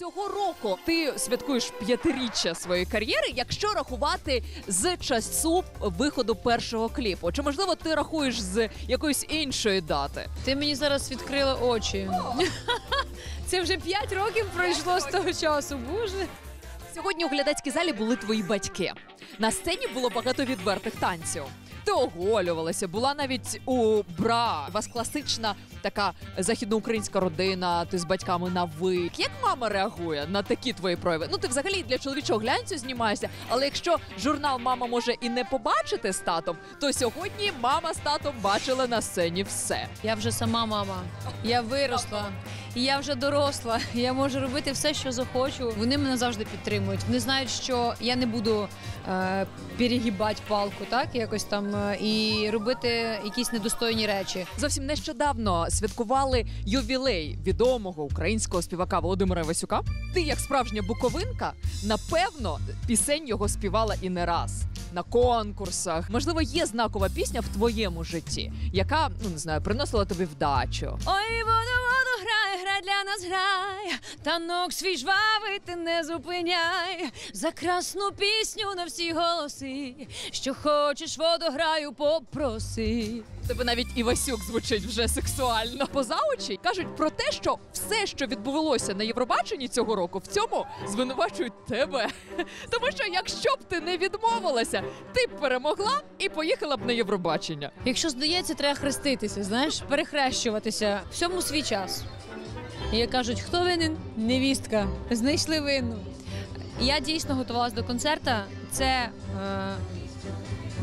Цього року ти святкуєш п'ятиріччя своєї кар'єри, якщо рахувати з часу виходу першого кліпу. Чи можливо ти рахуєш з якоїсь іншої дати? Ти мені зараз відкрила очі. Це вже 5 років пройшло з того часу. Боже. Сьогодні у глядацькій залі були твої батьки. На сцені було багато відвертих танців. Ти оголювалася, була навіть у бра. У вас класична така західноукраїнська родина, ти з батьками на ви. Як мама реагує на такі твої прояви? Ну ти взагалі для чоловічого глянцю знімаєшся, але якщо журнал мама може і не побачити з татом, то сьогодні мама з татом бачили на сцені все. Я вже сама мама. Я виросла. Я вже доросла. Я можу робити все, що захочу. Вони мене завжди підтримують. Вони знають, що я не буду е, перегибати палку, так якось там і робити якісь недостойні речі. Зовсім нещодавно святкували ювілей відомого українського співака Володимира Васюка. Ти, як справжня буковинка, напевно, пісень його співала і не раз. На конкурсах можливо є знакова пісня в твоєму житті, яка ну не знаю, приносила тобі вдачу. Ой, грай для нас грай. Танок свій жвавий ти не зупиняй. За красну пісню на всі голоси. Що хочеш, воду граю, попроси. Тебе навіть і Васюк звучить вже сексуально. Поза очі кажуть про те, що все, що відбувалося на Євробаченні цього року, в цьому звинувачують тебе. Тому що якщо б ти не відмовилася, ти б перемогла і поїхала б на Євробачення. Якщо здається, треба хреститися, знаєш, перехрещуватися. Всьому свій час. І як кажуть, хто винен? Невістка. Знайшли винну. Я дійсно готувалася до концерту. Це е,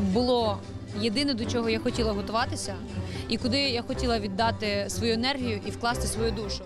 було єдине, до чого я хотіла готуватися, і куди я хотіла віддати свою енергію і вкласти свою душу.